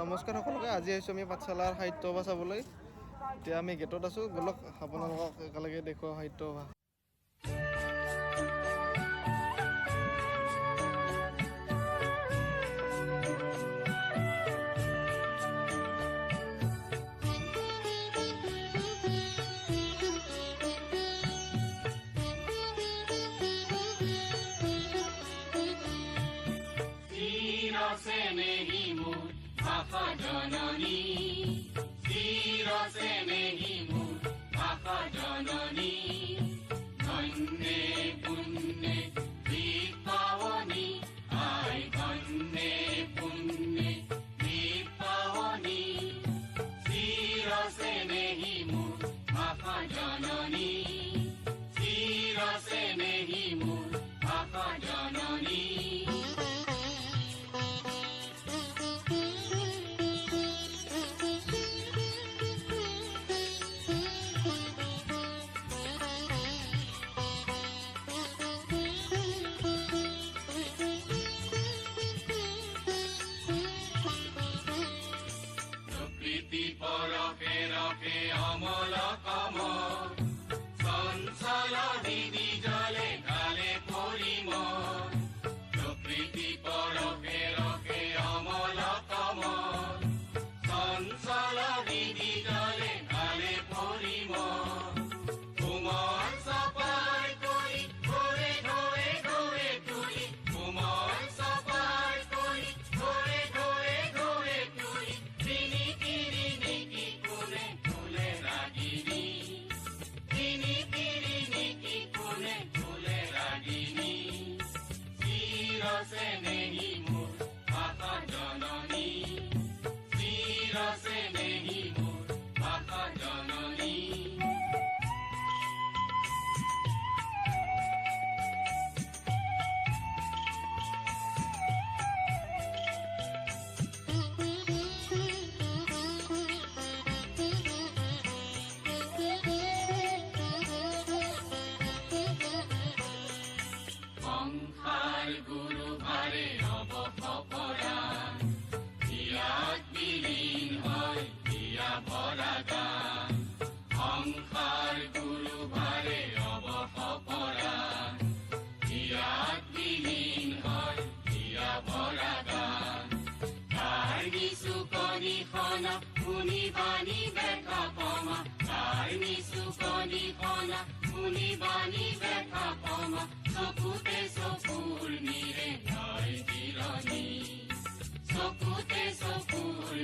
নমস্কাৰ সকলোকে আজি আহিছোঁ আমি পাঠশালাৰ সাহিত্য সভা চাবলৈ। এতিয়া আমি গেটত আছোঁ ব'লক আপোনালোকক একেলগে দেখুৱাওঁ সাহিত্য সভা। ভাষা জননী চিরসে নেহি মোর ভাষা জননী ধন্যে পুণ্যে দীপাবনি আই ধন্যে পুণ্যে দীপাবনি চিরসে নেহি মোর ভাষা জননী পরকে রকে অমল চিরসে নেহি মোর মাতা জননী চিরসে নেহি মোর মাতা জননী সংসার কণি খনা শুনি বাণী দেখা পমা তার নিচু কণি খনা শুনি বাণী দেখা পমা চকুতে চকুৰ নিৰে লয় জিৰণি চকুতে চকুৰ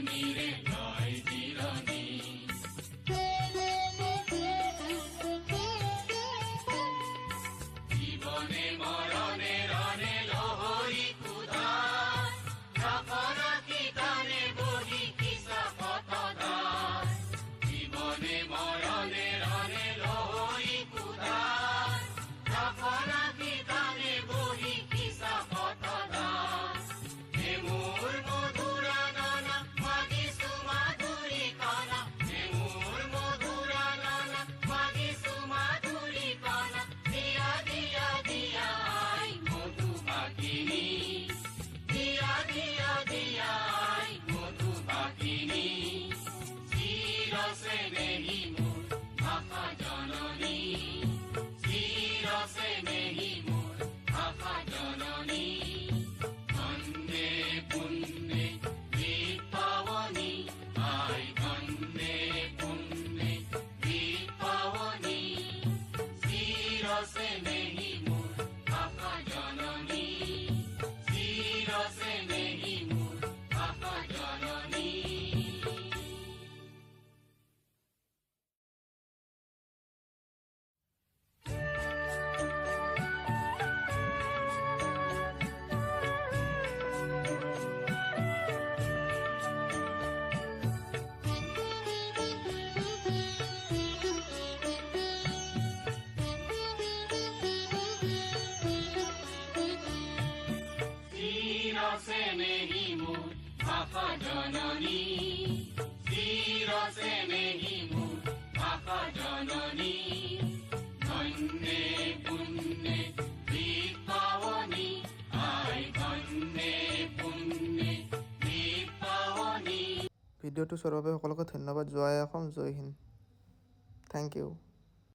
ভাষা জননী মোৰ ভাষা জননী ধন্যে পুণ্যে আই ধন্যে পুণ্যে ভিডিঅ'টো চোৱাৰ বাবে সকলোকে ধন্যবাদ। জয় অসম। জয় হিন্দ। Thank you